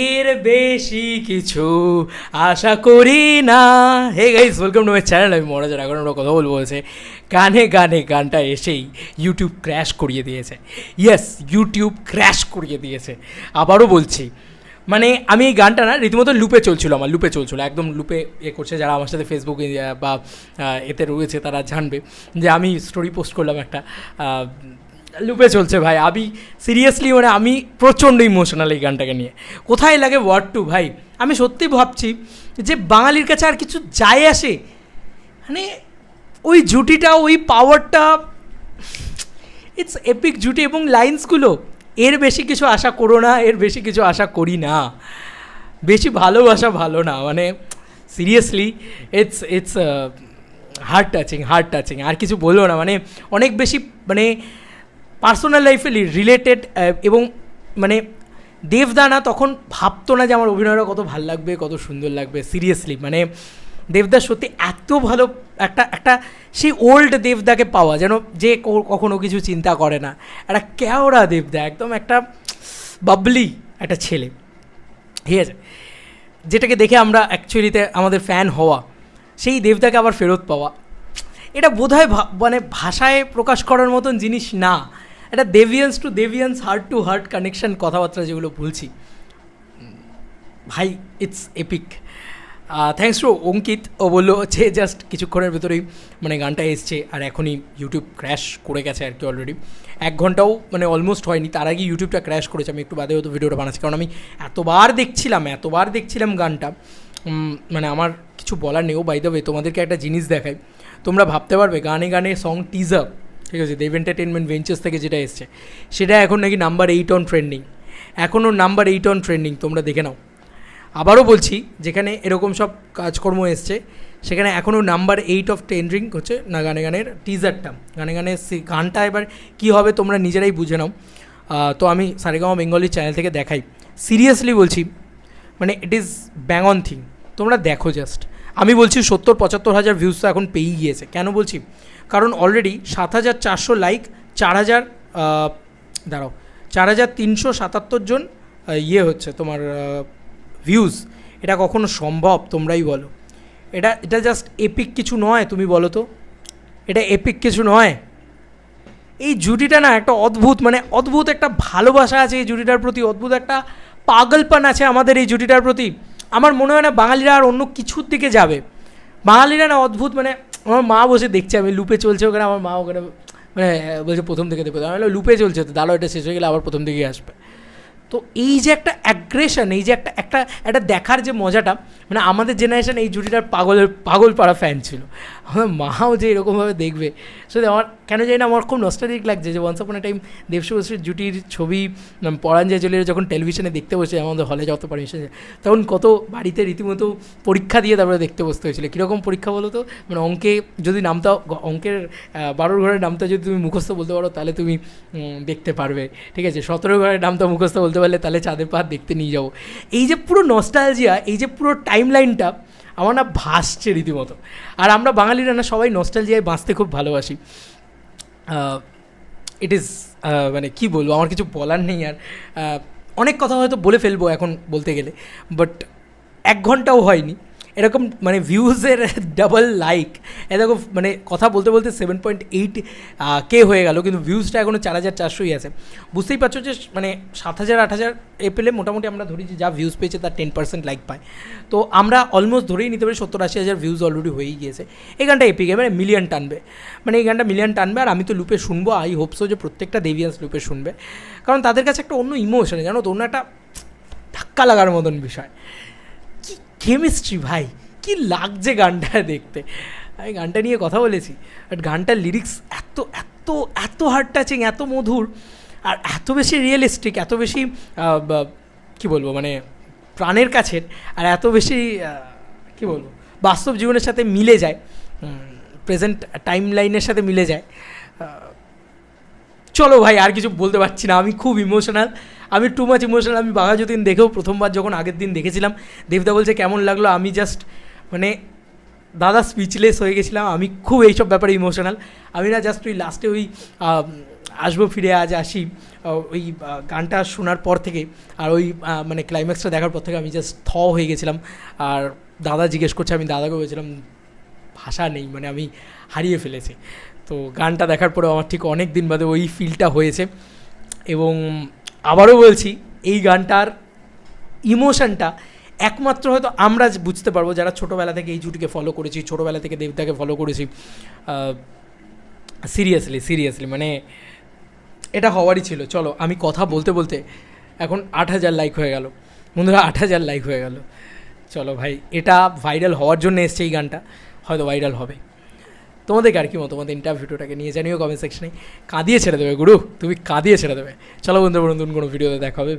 এর বেশি কিছু আশা করি না। Hey guys welcome to my channel আমি মহারাজার এখন আমরা কথা বলব বলছে গানে গানে গানটা এসেই ইউটিউব ক্র্যাশ করিয়ে দিয়েছে। ইয়েস ইউটিউব ক্র্যাশ করিয়ে দিয়েছে। আবারও বলছি মানে আমি এই গানটা না রীতিমতো লুপে চলছিল আমার, লুপে চলছিল। একদম লুপে এ করছে যারা আমার সাথে ফেসবুকে বা এতে রয়েছে তারা জানবে যে আমি স্টোরি পোস্ট করলাম একটা লুপে চলছে ভাই। আমি সিরিয়াসলি মানে আমি প্রচণ্ড ইমোশনাল এই গানটাকে নিয়ে। কোথায় লাগে ওয়ার্ড টু ভাই? আমি সত্যি ভাবছি যে বাঙালির কাছে আর কিছু যায় আসে? মানে ওই জুটিটা, ওই পাওয়ারটা ইটস এপিক জুটি এবং লাইন্সগুলো এর বেশি কিছু আশা করো না, এর বেশি কিছু আশা করি না। বেশি ভালোবাসা ভালো না। মানে seriously it's it's heart touching heart touching আর কিছু বলব না। মানে অনেক বেশি মানে পার্সোনাল লাইফে রিলেটেড এবং মানে দেবদানা তখন ভাবতো না যে আমার অভিনয়টা কত ভালো লাগবে, কত সুন্দর লাগবে সিরিয়াসলি মানে দেবদা সত্যি এত ভালো একটা একটা সেই ওল্ড দেবদাকে পাওয়া যেন যে কখনো কিছু চিন্তা করে না। একটা কেওড়া দেবদা, একদম একটা বাবলি একটা ছেলে। ঠিক আছে? যেটাকে দেখে আমরা অ্যাকচুয়ালিতে আমাদের ফ্যান হওয়া, সেই দেবদাকে আবার ফেরত পাওয়া। এটা বোধহয় মানে ভাষায় প্রকাশ করার মতন জিনিস না। এটা দেভিয়ান্স two deviance heart to heart connection কথাবার্তা যেগুলো বলছি ভাই it's epic thanks to Ankit, ও বলল যে জাস্ট কিছুক্ষণের ভেতরেই মানে গানটা এসছে, আর এখনই ইউটিউব ক্র্যাশ করে গেছে আর কি অলরেডি এক ঘন্টাও মানে অলমোস্ট হয়নি, তার আগে ইউটিউবটা ক্র্যাশ করেছে, আমি একটু বাদে হয়তো ভিডিওটা বানাচ্ছি, কারণ আমি এতবার দেখছিলাম এতবার দেখছিলাম গানটা। মানে আমার কিছু বলার নেই বাই দ্য তোমাদেরকে একটা জিনিস দেখাই তোমরা ভাবতে পারবে, গানে গানে সং টিজার ঠিক আছে, দেব এন্টারটেনমেন্ট ভেঞ্চার্স থেকে যেটা এসছে, সেটা এখন নাকি নাম্বার এইট অন ট্রেন্ডিং এখনও নাম্বার এইট অন ট্রেন্ডিং তোমরা দেখে নাও। আবারও বলছি, যেখানে এরকম সব কাজকর্ম এসছে, সেখানে এখনও নাম্বার এইট অফ ট্রেন্ডিং হচ্ছে না, গানে গানের টিজারটা গানে গানে সে- গানটা এবার কী হবে তোমরা নিজেরাই বুঝে নাও। তো আমি সারেগামা বেঙ্গলি চ্যানেল থেকে দেখাই। সিরিয়াসলি বলছি মানে it is bang on thing তোমরা দেখো জাস্ট আমি বলছি সত্তর, পঁচাত্তর হাজার ভিউজ তো এখন পেয়েই গিয়েছে। কেন বলছি? কারণ অলরেডি সাত হাজার চারশো লাইক চার হাজার দাঁড়াও, চার হাজার তিনশো সাতাত্তর জন ইয়ে হচ্ছে তোমার ভিউজ এটা কখনো সম্ভব তোমরাই বলো। এটা এটা জাস্ট এপিক কিছু নয় তুমি বলো তো। এটা এপিক কিছু নয়। এই জুটিটা না একটা অদ্ভুত মানে অদ্ভুত একটা ভালোবাসা আছে এই জুটিটার প্রতি, অদ্ভুত একটা পাগলপান আছে আমাদের এই জুটিটার প্রতি। আমার মনে হয় না বাঙালিরা আর অন্য কিছুর দিকে যাবে। বাঙালিরা না অদ্ভুত মানে আমার মা বসে দেখছে, আমি লুপে চলছে ওখানে, আমার মা ওখানে মানে বলছে প্রথম থেকে দেখবে আমি লুপে চলছে তো দাঁড়ো এটা শেষ হয়ে গেলে আবার প্রথম দিকে আসবে। তো এই যে একটা অ্যাগ্রেশন এই যে একটা একটা একটা দেখার যে মজাটা মানে আমাদের জেনারেশন এই জুটিটার পাগলের পাগল পাড়া ফ্যান ছিল। আমার মাও যে এরকমভাবে দেখবে, সত্যি আমার কেন জানি না, আমার খুব নস্টালিক লাগছে যে ওয়ান্স আপন টাইম দেবশুভশ্রীর জুটির ছবি পরাঞ্জয় জলির যখন টেলিভিশনে দেখতে বসে, আমাদের হলে যত পারমিশন তখন কত বাড়িতে রীতিমতো পরীক্ষা দিয়ে তারপরে দেখতে বসতে হয়েছিল। কীরকম পরীক্ষা বলো তো? মানে অঙ্কে যদি নামটা অঙ্কের বারোর ঘরের নামটা যদি তুমি মুখস্থ বলতে পারো, তাহলে তুমি দেখতে পারবে। ঠিক আছে? সতেরো ঘরের নামটা মুখস্থ বলতে পারলে তাহলে চাঁদের পাহাড় দেখতে নিয়ে যাব। এই যে পুরো নস্টালজিয়া এই যে পুরো টাইম লাইনটা আমার না ভাসছে রীতিমতো। আর আমরা বাঙালিরা না সবাই নস্টালজিয়ায় বাঁচতে খুব ভালোবাসি। ইট ইজ মানে কী বলব, আমার কিছু বলার নেই আর। অনেক কথা হয়তো বলে ফেলব এখন বলতে গেলে বাট এক ঘন্টাও হয়নি। এরকম মানে ভিউজের ডাবল লাইক এরকম মানে কথা বলতে বলতে সেভেন পয়েন্ট এইট কে হয়ে গেল, কিন্তু ভিউজটা এখনও চার হাজার চারশোই আছে। বুঝতেই পারছ যে মানে সাত হাজার, আট হাজার এপ্রিলে মোটামুটি আমরা ধরি যে যা ভিউজ পেয়েছে তার টেন পার্সেন্ট লাইক পায়। তো আমরা অলমোস্ট ধরেই নিতে পারি সত্তর, আশি হাজার ভিউজ অলরেডি হয়েই গিয়েছে। এই গানটা এপিকে মানে মিলিয়ন টানবে। মানে এই গানটা মিলিয়ন টানবে, আর আমি তো লুপে শুনব আই হোপসো যে প্রত্যেকটা দেবিয়ান্স লুপে শুনবে। কারণ তাদের কাছে একটা অন্য ইমোশন জানো তো? অন্য একটা ধাক্কা লাগার মতন বিষয়। কেমিস্ট্রি ভাই, কি লাগছে গানটা দেখতে। আমি গানটা নিয়ে কথা বলেছি বাট গানটার লিরিক্স এত এত এত হার্ড টাচিং এত মধুর, আর এত বেশি রিয়েলিস্টিক এত বেশি কি বলব মানে প্রাণের কাছের, আর এত বেশি কি বলব, বাস্তব জীবনের সাথে মিলে যায় প্রেজেন্ট টাইম লাইনের সাথে মিলে যায়। চলো ভাই, আর কিছু বলতে পারছি না। আমি খুব ইমোশনাল আমি টু মাচ ইমোশনাল আমি বাঘা যতীন দেখেও প্রথমবার যখন আগের দিন দেখেছিলাম, দেবদা বলছে, কেমন লাগল? আমি জাস্ট মানে দাদা স্পিচলেস হয়ে গেছিলাম। আমি খুব এইসব ব্যাপারে ইমোশনাল আমি না জাস্ট ওই লাস্টে ওই আসব ফিরে, আজ আসি। ওই গানটা শোনার পর থেকে, আর ওই মানে ক্লাইম্যাক্সটা দেখার পর থেকে আমি জাস্ট থ হয়ে গেছিলাম। আর দাদা জিজ্ঞেস করছে, আমি দাদাকে বলেছিলাম, ভাষা নেই। মানে আমি হারিয়ে ফেলেছি। তো গানটা দেখার পরে আমার ঠিক অনেক দিন বাদে ওই ফিলটা হয়েছে। এবং আবারও বলছি, এই গানটার ইমোশনটা একমাত্র হয়তো আমরা বুঝতে পারব যারা ছোটোবেলা থেকে এই জুটিকে ফলো করেছি, ছোটোবেলা থেকে দেবদাকে ফলো করেছি সিরিয়াসলি সিরিয়াসলি মানে এটা হওয়ারই ছিল। চলো, আমি কথা বলতে বলতে এখন আট হাজার লাইক হয়ে গেল। বন্ধুরা, আট হাজার লাইক হয়ে গেল। চলো ভাই, এটা ভাইরাল হওয়ার জন্য এসছে এই গানটা। হয়তো ভাইরাল হবে। তোমাদের আর কি মতো তোমাদের ইন্টারভিউটাকে নিয়ে জানিও কমেন্ট সেকশনে কাঁদিয়ে ছেড়ে দেবে, গুরু। তুমি কাঁদিয়ে ছেড়ে দেবে। চলো বন্ধু বন্ধু কোনো ভিডিওতে দেখা হবে।